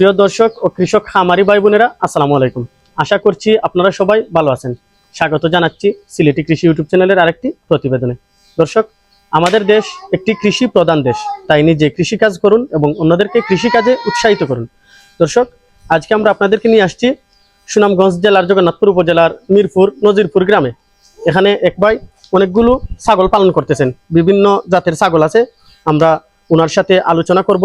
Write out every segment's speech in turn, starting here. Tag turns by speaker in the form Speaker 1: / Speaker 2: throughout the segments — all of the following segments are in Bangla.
Speaker 1: প্রিয় দর্শক ও কৃষক খামারি ভাই বোনেরা, আসসালামু আলাইকুম। আশা করছি আপনারা সবাই ভালো আছেন। স্বাগত জানাচ্ছি সিলেটি কৃষি ইউটিউব চ্যানেলের আরেকটি প্রতিবেদনে। দর্শক, আমাদের দেশ একটি কৃষি প্রধান দেশ, তাই নিজে কৃষিকাজ করুন এবং অন্যদেরকে কৃষিকাজে উৎসাহিত করুন। দর্শক, আজকে আমরা আপনাদেরকে নিয়ে আসছি সুনামগঞ্জ জেলার জগন্নাথপুর উপজেলার মিরপুর, নজিরপুর গ্রামে। এখানে এক ভাই অনেকগুলো ছাগল পালন করতেছেন। বিভিন্ন জাতের ছাগল আছে। আমরা ওনার সাথে আলোচনা করব।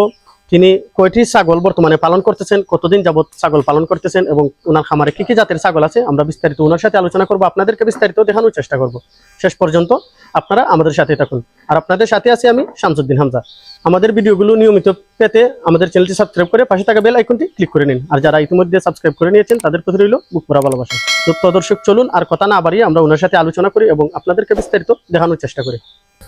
Speaker 1: তিনি কয়টি ছাগল বর্তমানে পালন করতেছেন, কতদিন যাবত ছাগল পালন করতেছেন এবং ওনার খামারে কি কি জাতের ছাগল আছে, আমরা বিস্তারিত ওনার সাথে আলোচনা করব, আপনাদেরকে বিস্তারিত দেখানোর চেষ্টা করব। শেষ পর্যন্ত আপনারা আমাদের সাথে থাকুন। আর আপনাদের সাথে আছি আমি শামসুদ্দিন হামজা। আমাদের ভিডিওগুলো নিয়মিত পেতে আমাদের চ্যানেলটি সাবস্ক্রাইব করে পাশে থাকা বেল আইকনটি ক্লিক করে নিন। আর যারা ইতিমধ্যে সাবস্ক্রাইব করে নিয়েছেন, তাদের প্রতি রইল বুক ভালোবাসা। তো দর্শক, চলুন আর কথা না বাড়িয়ে আমরা ওনার সাথে আলোচনা করি এবং আপনাদেরকে বিস্তারিত দেখানোর চেষ্টা করি।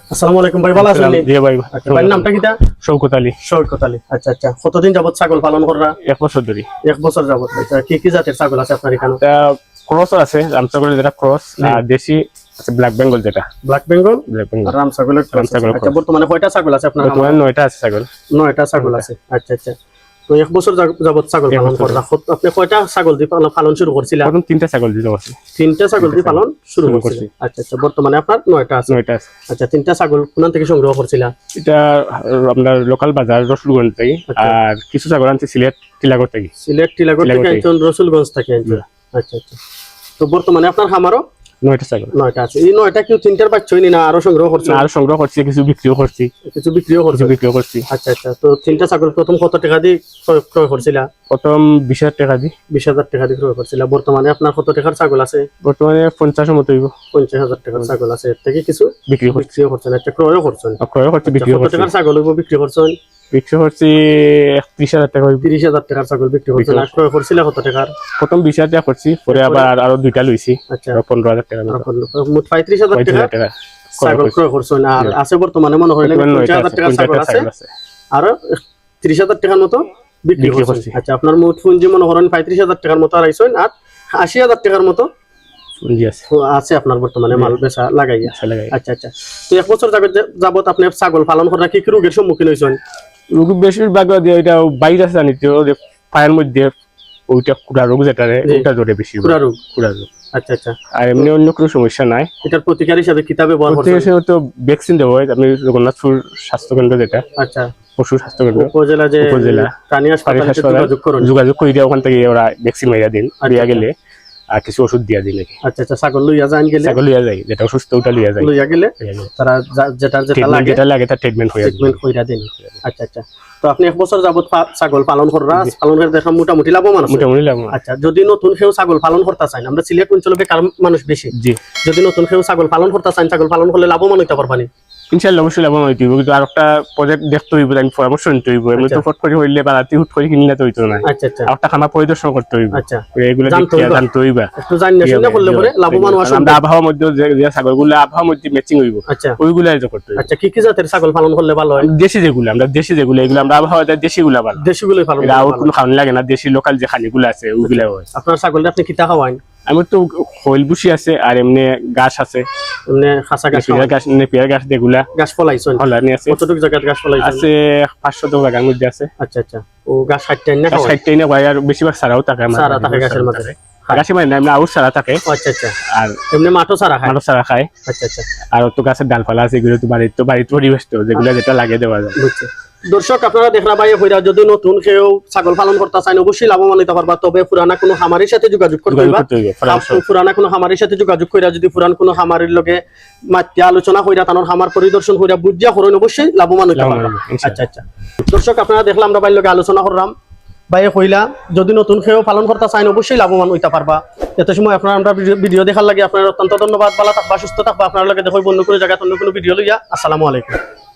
Speaker 1: আসসালামু আলাইকুম ভাই ভালো আছেন
Speaker 2: জি ভাই
Speaker 1: আচ্ছা, নামটা কিটা?
Speaker 2: শৌকত আলী।
Speaker 1: শৌকত আলী। আচ্ছা আচ্ছা। কতদিন যাবত ছাগল পালন করা
Speaker 2: এক বছর ধরে।
Speaker 1: এক বছর যাবত আচ্ছা কি কি জাতের ছাগল আছে আপনার এখানে?
Speaker 2: ক্রস আছে রামসাগরের যেটা ক্রস আর দেশি ব্ল্যাক বেঙ্গল যেটা।
Speaker 1: ব্ল্যাক বেঙ্গল
Speaker 2: ব্ল্যাক বেঙ্গল
Speaker 1: আর রাম ছাগলের cross
Speaker 2: রাম
Speaker 1: আচ্ছা বর্তমানে কয়টা ছাগল আছে আপনার
Speaker 2: বর্তমানে নয়টা আছে ছাগল।
Speaker 1: নয়টা ছাগল আছে। আচ্ছা আচ্ছা। তো এক বছর যাবত ছাগল পালন
Speaker 2: বছর।
Speaker 1: করা। আপনি কয়টা ছাগল দিয়ে পালন- পালন শুরু করছিলেন?
Speaker 2: প্রথম তিনটা ছাগল দিতে পারছি
Speaker 1: তিনটা ছাগল দিয়ে পালন শুরু করছিলেন। আচ্ছা আচ্ছা বর্তমানে আপনার নয়টা আছে।
Speaker 2: নয়টা আছে।
Speaker 1: আচ্ছা তিনটা ছাগল কোন থেকে সংগ্রহ করছিলেন
Speaker 2: এটা আপনার লোকাল বাজার রসুলগঞ্জ থেকে।
Speaker 1: আচ্ছা।
Speaker 2: আর কিছু ছাগল আনছে সিলেট টিলাগড় থেকে।
Speaker 1: সিলেট টিলাগড় থেকে রসুলগঞ্জ থেকে আচ্ছা আচ্ছা। তো বর্তমানে আপনার খামারও?
Speaker 2: নয়টা ছাগল।
Speaker 1: নয়টা আছে। এই নয়টা কেউ তিনটার বাচ্চাই নি না আরও সংগ্রহ করছেন
Speaker 2: আর সংগ্রহ করছি কিছু বিক্রিও করছি।
Speaker 1: কিছু বিক্রিও
Speaker 2: কিছু
Speaker 1: করছেন
Speaker 2: বিক্রিও করছি।
Speaker 1: আচ্ছা আচ্ছা। তো তিনটা ছাগল প্রথম কত টাকা দিয়ে ক্রয় করছিলা?
Speaker 2: প্রথম বিশ হাজার টাকা দিই
Speaker 1: বিশ হাজার টাকা দিয়ে ক্রয় করছিলা। বর্তমানে আপনার কত টাকার ছাগল আছে?
Speaker 2: বর্তমানে পঞ্চাশের মতো হইব।
Speaker 1: পঞ্চাশ হাজার টাকার ছাগল আছে। এর থেকে কিছু
Speaker 2: বিক্রি করছি।
Speaker 1: বিক্রিও করছেন একটা ক্রয়ও করছেন।
Speaker 2: আর ক্রয় করছি
Speaker 1: আচ্ছা,
Speaker 2: বিক্রিও
Speaker 1: কত টাকার ছাগল হইব বিক্রি করছেন?
Speaker 2: বিক্রি করছি একত্রিশ হাজার টাকা
Speaker 1: তিরিশ হাজার টাকার ছাগল বিক্রি ক্রয় করছিলা কত টাকার?
Speaker 2: প্রথম বিশ হাজার টাকা করছি পরে আবার আরও দুইটা লইছি।
Speaker 1: আচ্ছা।
Speaker 2: পনেরো হাজার টাকা।
Speaker 1: মোট পঁয়ত্রিশ হাজার টাকা ছাগল ক্রয় করছেন আর আছে বর্তমানে মনে হয় পঞ্চাশ হাজার টাকার ছাগল আছে? আর তিরিশ হাজার টাকার মতো বিক্রি
Speaker 2: করছি।
Speaker 1: আচ্ছা আপনার মোট পুঁজি মনে করেন পঁয়ত্রিশ হাজার টাকার মতো আড়াইছেন আর আশি হাজার টাকার মতো
Speaker 2: আছে।
Speaker 1: আপনার বর্তমানে মাল বেচা
Speaker 2: লাগাই।
Speaker 1: আচ্ছা আচ্ছা। তো এক বছর যাবত আপনি ছাগল পালন করা কি কি রোগের সম্মুখীন হয়েছেন?
Speaker 2: রোগ বেশিরভাগ দিয়ে ওইটা বাইরে আছে জানি তো ওদের পায়ের মধ্যে ওইটা কুড়া রোগ যেটা। ওটা ধরে বেশি
Speaker 1: পুরা রোগ।
Speaker 2: কুড়া রোগ।
Speaker 1: আচ্ছা আচ্ছা।
Speaker 2: আর এমনি অন্য কোনো সমস্যা নাই।
Speaker 1: এটার প্রতিকার হিসাবে কিতাব ব্যবহার
Speaker 2: তো ভ্যাকসিন দেবো আমি জগন্নাথপুর স্বাস্থ্য কেন্দ্র যেটা
Speaker 1: আচ্ছা।
Speaker 2: পশু স্বাস্থ্য কেন্দ্র
Speaker 1: উপজেলা যে
Speaker 2: উপজেলা।
Speaker 1: প্রাণী হাসপাতালে যোগাযোগ করুন।
Speaker 2: যোগাযোগ করে দিয়ে ওখান থেকে ওরা ভ্যাকসিন মাইরা দিন দিয়া
Speaker 1: আচ্ছা।
Speaker 2: গেলে। আর কিছু ওষুধ দিয়া নাকি
Speaker 1: আচ্ছা আচ্ছা ছাগল লইয়া যান গেলে?
Speaker 2: ছাগল লিয়া যায় যেটা অসুস্থ ওটা লিয়া যায়।
Speaker 1: লইয়া গেলে? তারা যা- যেটার যেটা লাগে
Speaker 2: যেটা লাগে তার ট্রিটমেন্ট হয়ে
Speaker 1: ট্রিটমেন্ট কইরা দেন। আচ্ছা আচ্ছা। তো আপনি এক বছর যাবত ছাগল পালন করা পালন করে দেখা মোটামুটি লাভবান আছে?
Speaker 2: মোটামুটি লাভ
Speaker 1: আচ্ছা যদি নতুন কেউ ছাগল পালন করতে চান আমরা সিলেট অঞ্চলে বেকার মানুষ বেশি।
Speaker 2: জি।
Speaker 1: যদি নতুন কেউ ছাগল পালন করতে চান ছাগল পালন করলে লাভবান হইতে পারবানি
Speaker 2: ইনশাল্লাহ অবশ্যই লাভ হইতে হইব কিন্তু আর একটা প্রজেক্ট দেখতে হইব আমি পরামর্শ নিতে হইব। এমনি তো
Speaker 1: আচ্ছা।
Speaker 2: ফট করে হইলে বা রাতে হুট করে কিনলে তো হইতো না।
Speaker 1: আচ্ছা আচ্ছা।
Speaker 2: একটা খানা পরিদর্শন করতে হইব।
Speaker 1: আচ্ছা।
Speaker 2: এগুলো
Speaker 1: জানতে হইবা।
Speaker 2: জানতে হইবা।
Speaker 1: একটু জানি না করলে পরে লাভবান হওয়া সম্ভব
Speaker 2: আমরা আবহাওয়ার মধ্যে যে যে ছাগলগুলো আবহাওয়ার মধ্যে ম্যাচিং হইব।
Speaker 1: আচ্ছা।
Speaker 2: ওইগুলো আয়োজন করতে হইব।
Speaker 1: আচ্ছা কি কি জাতের ছাগল পালন করলে ভালো হয়?
Speaker 2: দেশি যেগুলো আমরা দেশি যেগুলো এগুলো আমরা আবহাওয়া দেশি গুলা ভালো
Speaker 1: দেশিগুলোই পালন
Speaker 2: এটা আর কোনো খাওয়ানি লাগে না দেশি লোকাল যে খানিগুলো আছে ওইগুলা হয়।
Speaker 1: আপনার ছাগলটা আপনি খাওয়ান
Speaker 2: আমার তো হইল বুসি আছে আর এমনি গাছ আছে।
Speaker 1: এমনি খাসা গাছ
Speaker 2: নেপিয়ার গাছ নেপিয়ার গাছ
Speaker 1: ফলাইছেন?
Speaker 2: হলানি আছে।
Speaker 1: কতটুকু গাছ
Speaker 2: আছে পাঁচশো তো জায়গার মধ্যে আছে।
Speaker 1: আচ্ছা আচ্ছা। ও গাছ না
Speaker 2: আর বেশিরভাগ সারাও থাকে আমার
Speaker 1: সারা থাকে গাছের মাঝে।
Speaker 2: গাছে মানে এমনি আউট সারা থাকে।
Speaker 1: আচ্ছা আচ্ছা।
Speaker 2: আর
Speaker 1: এমনি সারা খায়?
Speaker 2: সারা খায়।
Speaker 1: আচ্ছা আচ্ছা।
Speaker 2: আর তো গাছের ডালপালা আছে এগুলো তো বাড়ির তো বাড়ির পরিবেশ তো যেগুলো যেটা লাগে দেওয়া যায়।
Speaker 1: বুঝছি দর্শক আপনারা দেখরা ভাই হইরা যদি নতুন কেউ ছাগল পালন করতে চান অবশ্যই লাভবান হইতে পারবা তবে পুরানা কোনো খামারের সাথে যোগাযোগ করতে পুরানা কোনো খামারের সাথে যোগাযোগ কইরা যদি পুরান কোনো খামারের লগে মাত্য আলোচনা কইরা তানোর খামার পরিদর্শন কইরা বুঝিয়া করুন অবশ্যই লাভবান হইতে পারবা আচ্ছা আচ্ছা। দর্শক আপনারা দেখলাম আমরা ভাই লগে আলোচনা করলাম। ভাইয়ে কইলা যদি নতুন কেউ পালন করতে চান অবশ্যই লাভবান হইতে পারবা। এত সময় আপনারা আমরা ভিডিও- দেখার লাগে আপনার অত্যন্ত ধন্যবাদ। ভালো থাকবা সুস্থ থাকবা। আপনার লগে দেখো বন্ধু কোনো জায়গায় অন্য কোনো ভিডিও লইয়া। আসসালামু আলাইকুম।